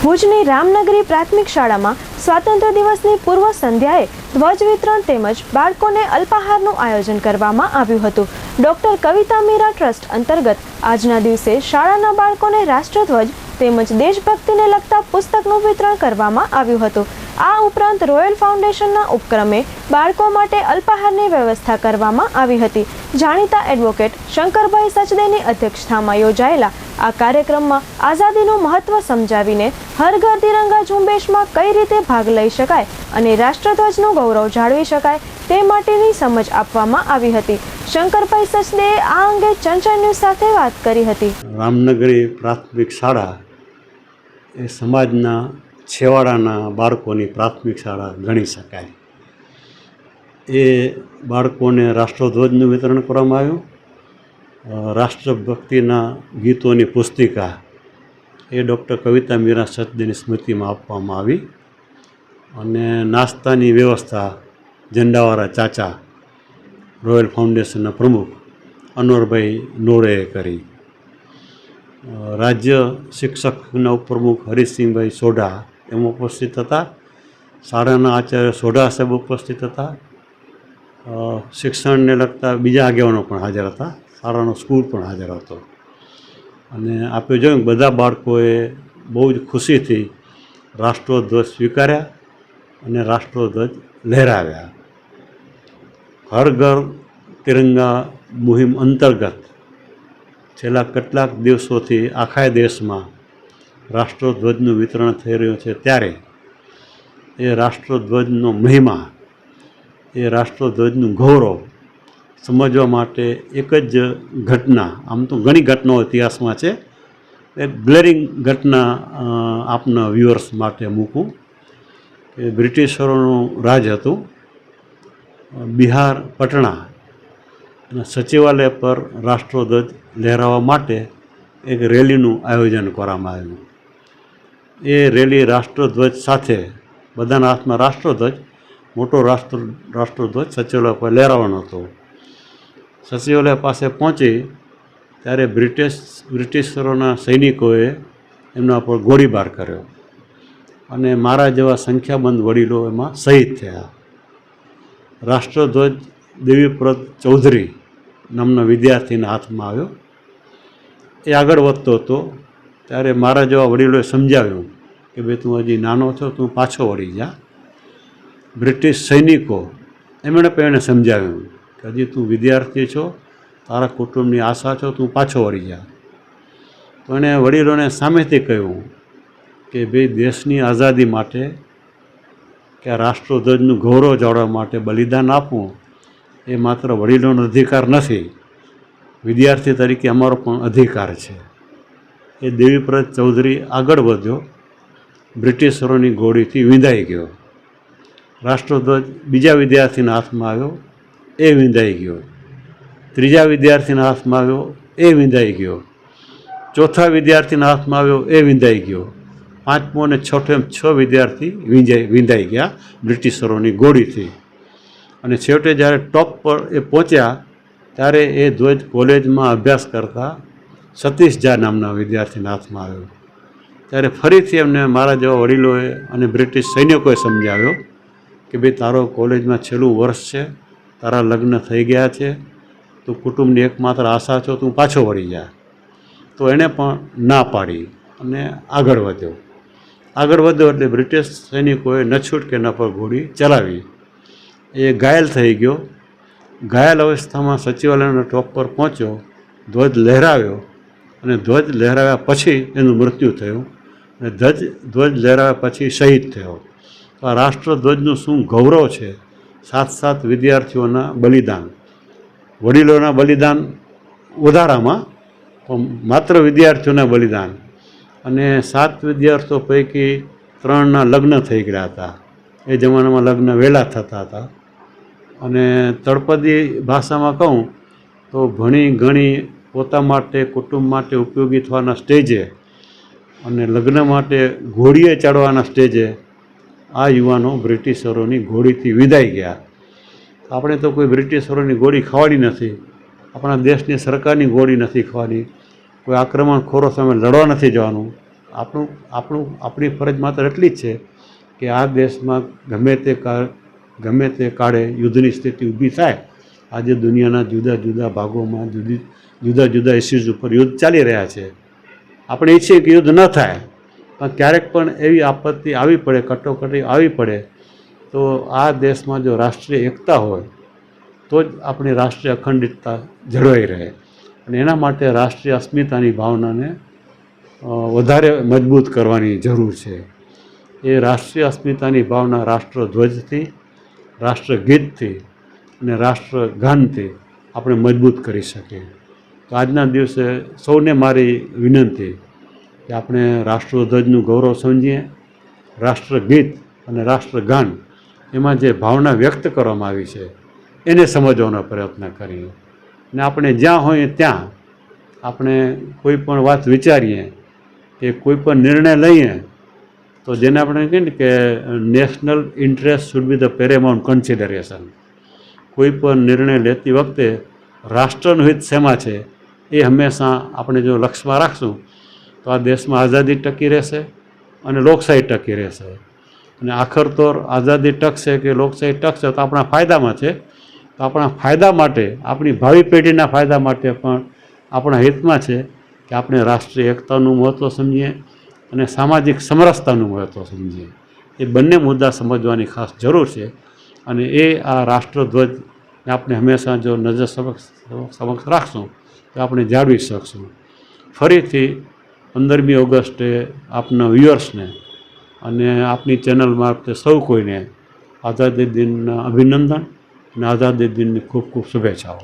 ભુજની રામનગરી પ્રાથમિક શાળામાં સ્વાતંત્ર્ય દિવસની પૂર્વ સંધ્યાએ ધ્વજ વિતરણ તેમજ બાળકોને અલ્પાહારનું આયોજન કરવામાં આવ્યું હતું. ડોક્ટર કવિતા મીરા ટ્રસ્ટ અંતર્ગત આજના દિવસે શાળાના બાળકોને રાષ્ટ્રધ્વજ તેમજ દેશભક્તિને લગતા પુસ્તકનું વિતરણ કરવામાં આવ્યું હતું. આ ઉપરાંત રોયલ ફાઉન્ડેશનના ઉપક્રમે બાળકો માટે અલ્પાહારની વ્યવસ્થા કરવામાં આવી હતી. જાણીતા એડવોકેટ શંકરભાઈ સચદેની અધ્યક્ષતામાં યોજાયેલા આ કાર્યક્રમમાં આઝાદીનું મહત્વ સમજાવીને હર ઘર તિરંગા ઝુંબેશમાં કઈ રીતે ભાગ લઈ શકાય અને રાષ્ટ્રધ્વજનું ગૌરવ જાળવી શકાય તે માટેની સમજ આપવામાં આવી હતી. શંકરભાઈ સચદેએ આ અંગે ચંચળ ન્યૂઝ સાથે વાત કરી હતી. રામનગરી પ્રાથમિક શાળા એ સમાજના છેવાડાના બાળકોની પ્રાથમિક શાળા ગણી શકાય. એ બાળકોને રાષ્ટ્રધ્વજનું વિતરણ કરવામાં આવ્યું. રાષ્ટ્રભક્તિના ગીતોની પુસ્તિકા એ ડૉક્ટર કવિતા મીરા સચદેની સ્મૃતિમાં આપવામાં આવી. અને નાસ્તાની વ્યવસ્થા ઝંડાવાળા ચાચા, રોયલ ફાઉન્ડેશનના પ્રમુખ અનવરભાઈ નોરેએ કરી. રાજ્ય શિક્ષકના ઉપપ્રમુખ હરીશસિંહભાઈ સોઢા એમ ઉપસ્થિત હતા. શાળાના આચાર્ય સોઢા સાહેબ ઉપસ્થિત હતા. શિક્ષણને લગતા બીજા આગેવાનો પણ હાજર હતા. શાળાનો સ્કૂલ પણ હાજર હતો. અને આપણે જોયું બધા બાળકોએ બહુ જ ખુશીથી રાષ્ટ્રધ્વજ સ્વીકાર્યા અને રાષ્ટ્રધ્વજ લહેરાવ્યા. હર ઘર તિરંગા મુહિમ અંતર્ગત છેલ્લા કેટલાક દિવસોથી આખા દેશમાં રાષ્ટ્રધ્વજનું વિતરણ થઈ રહ્યું છે ત્યારે એ રાષ્ટ્રધ્વજનો મહિમા, એ રાષ્ટ્રધ્વજનું ગૌરવ સમજવા માટે એક જ ઘટના, આમ તો ઘણી ઘટનાઓ ઇતિહાસમાં છે એક ગ્લેરિંગ ઘટના આપના વ્યુઅર્સ માટે મૂકું કે બ્રિટિશરોનું રાજ હતું. બિહાર, પટણા સચિવાલય પર રાષ્ટ્રધ્વજ લહેરાવવા માટે એક રેલીનું આયોજન કરવામાં આવ્યું. એ રેલી રાષ્ટ્રધ્વજ સાથે, બધાના હાથમાં રાષ્ટ્રધ્વજ, મોટો રાષ્ટ્ર, રાષ્ટ્રધ્વજ સચિવાલય પર લહેરાવાનો હતો. સચિવાલય પાસે પહોંચી ત્યારે બ્રિટિશ, બ્રિટિશરોના સૈનિકોએ એમના પર ગોળીબાર કર્યો અને મારા જેવા સંખ્યાબંધ વડીલો એમાં શહીદ થયા. રાષ્ટ્રધ્વજ દેવીપ્રત ચૌધરી નામના વિદ્યાર્થીના હાથમાં આવ્યો. એ આગળ વધતો હતો. ત્યારે મારા જેવા વડીલોએ સમજાવ્યું કે ભાઈ તું હજી નાનો છો, તું પાછો વળી જા. બ્રિટિશ સૈનિકો એમણે પણ એને સમજાવ્યું કે હજી તું વિદ્યાર્થી છો, તારા કુટુંબની આશા છો, તું પાછો વળી જા. તો એણે વડીલોને સામેથી કહ્યું કે ભાઈ દેશની આઝાદી માટે કે રાષ્ટ્રધ્વજનું ગૌરવ જાળવવા માટે બલિદાન આપવું એ માત્ર વડીલોનો અધિકાર નથી, વિદ્યાર્થી તરીકે અમારો પણ અધિકાર છે. એ દેવીપ્રદ ચૌધરી આગળ વધ્યો. બ્રિટિશરોની ગોળીથી વિંધાઈ ગયો. રાષ્ટ્રધ્વજ બીજા વિદ્યાર્થીના હાથમાં આવ્યો, એ વિંધાઈ ગયો. ત્રીજા વિદ્યાર્થીના હાથમાં આવ્યો, એ વિંધાઈ ગયો. ચોથા વિદ્યાર્થીના હાથમાં આવ્યો, એ વિંધાઈ ગયો. પાંચમો અને છઠ્ઠો એમ છ વિદ્યાર્થી વિંજાઈ, વિંધાઈ ગયા બ્રિટિશરોની ગોળીથી. અને છેવટે જ્યારે ટોપ પર એ પહોંચ્યા, ત્યારે એ ધ્વજ કોલેજમાં અભ્યાસ કરતા સતીશ ઝા નામના વિદ્યાર્થીના હાથમાં આવ્યો. ત્યારે ફરીથી એમને મારા જેવા વડીલોએ અને બ્રિટિશ સૈનિકોએ સમજાવ્યો કે ભાઈ તારો કોલેજમાં છેલ્લું વર્ષ છે, તારા લગ્ન થઈ ગયા છે, તું કુટુંબની એકમાત્ર આશા છો, તું પાછો વળી જા. તો એણે પણ ના પાડી અને આગળ વધ્યો. આગળ વધ્યો એટલે બ્રિટિશ સૈનિકોએ ન છૂટકે ન પર ગોળી ચલાવી. એ ઘાયલ થઈ ગયો. ઘાયલ અવસ્થામાં સચિવાલયના ટોપ પર પહોંચ્યો, ધ્વજ લહેરાવ્યો અને ધ્વજ લહેરાવ્યા પછી એનું મૃત્યુ થયું. અને ધ્વજ ધ્વજ લહેરાવ્યા પછી શહીદ થયો. તો આ રાષ્ટ્રધ્વજનું શું ગૌરવ છે? સાત સાત વિદ્યાર્થીઓના બલિદાન. વડીલોના બલિદાન વધારામાં માત્ર વિદ્યાર્થીઓના બલિદાન. અને સાત વિદ્યાર્થીઓ પૈકી ત્રણના લગ્ન થઈ ગયા હતા. એ જમાનામાં લગ્ન વહેલા થતા હતા. અને તળપદી ભાષામાં કહું તો ભણી ઘણી પોતા માટે, કુટુંબ માટે ઉપયોગી થવાના સ્ટેજે અને લગ્ન માટે ઘોડીએ ચડવાના સ્ટેજે આ યુવાનો બ્રિટિશરોની ઘોડીથી વિદાઈ ગયા. આપણે તો કોઈ બ્રિટિશરોની ગોળી ખાવાની નથી, આપણા દેશની સરકારની ગોળી નથી ખાવાની કોઈ આક્રમણખોરો સામે લડવા નથી જવાનું. આપણું આપણું, આપણી ફરજ માત્ર એટલી જ છે કે આ દેશમાં ગમે તે ગમે તે કાળે યુદ્ધની સ્થિતિ ઊભી થાય. આજે દુનિયાના જુદા જુદા ભાગોમાં જુદી જુદા જુદા ઇસ્યુઝ ઉપર યુદ્ધ ચાલી રહ્યા છે. આપણે ઈચ્છીએ કે યુદ્ધ ન થાય, પણ ક્યારેક પણ એવી આપત્તિ આવી પડે, કટોકટી આવી પડે, તો આ દેશમાં જો રાષ્ટ્રીય એકતા હોય, તો જ આપણી રાષ્ટ્રીય અખંડિતતા જળવાઈ રહે. અને એના માટે રાષ્ટ્રીય અસ્મિતાની ભાવનાને વધારે મજબૂત કરવાની જરૂર છે. એ રાષ્ટ્રીય અસ્મિતાની ભાવના રાષ્ટ્રધ્વજથી, રાષ્ટ્રગીતથી અને રાષ્ટ્રગાનથી આપણે મજબૂત કરી શકીએ. તો આજના દિવસે સૌને મારી વિનંતી કે આપણે રાષ્ટ્રધ્વજનું ગૌરવ સમજીએ, રાષ્ટ્રગીત અને રાષ્ટ્રગાન એમાં જે ભાવના વ્યક્ત કરવામાં આવી છે, એને સમજવાનો પ્રયત્ન કરીએ. અને આપણે જ્યાં હોઈએ ત્યાં આપણે કોઈ પણ વાત વિચારીએ કે કોઈ પણ નિર્ણય લઈએ, તો જેને આપણે કહીએ ને કે national interest should be the paramount consideration. કોઈ પણ નિર્ણય લેતી વખતે રાષ્ટ્રનું હિત શેમાં છે એ હંમેશા આપણે જો લક્ષ્યમાં રાખશું, તો આ દેશમાં આઝાદી ટકી રહેશે અને લોકશાહી ટકી રહેશે. અને આખર તો આઝાદી ટકશે કે લોકશાહી ટકશે તો આપણા ફાયદામાં છે. તો આપણા ફાયદા માટે, આપણી ભાવિ પેઢીના ફાયદા માટે પણ આપણા હિતમાં છે કે આપણે રાષ્ટ્રીય એકતાનું મહત્ત્વ સમજીએ અને સામાજિક સમરસતાનું મહત્ત્વ સમજીએ. એ બંને મુદ્દા સમજવાની ખાસ જરૂર છે. અને એ આ રાષ્ટ્રધ્વજને આપણે હંમેશા જો નજર સમક્ષ સમક્ષ રાખશું, તો આપણે જાળવી શકશું. ફરીથી પંદરમી ઓગસ્ટે આપના વ્યુઅર્સને અને આપની ચેનલ મારફતે સૌ કોઈને આઝાદી દિનના અભિનંદન અને આઝાદી દિનની ખૂબ ખૂબ શુભેચ્છાઓ.